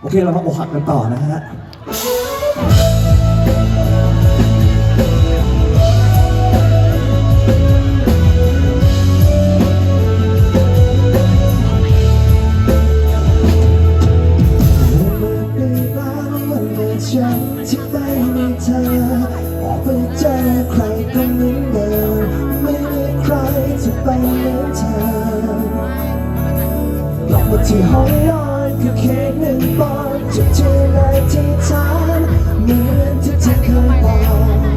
โอเคเรามาอกหักกันต่อนะฮะเมื่อได้บ้างวันเมื่อฉันที่ไปมีเธอออกไปเจอใครก็เหมือนเดิมไม่มีใครจะไปเหมือนเธอกลับมาที่ห้องนอ คือเค้กหนึ่งปอนด์จะเทลายที่ทานเหมือนที่เธอเคยบอก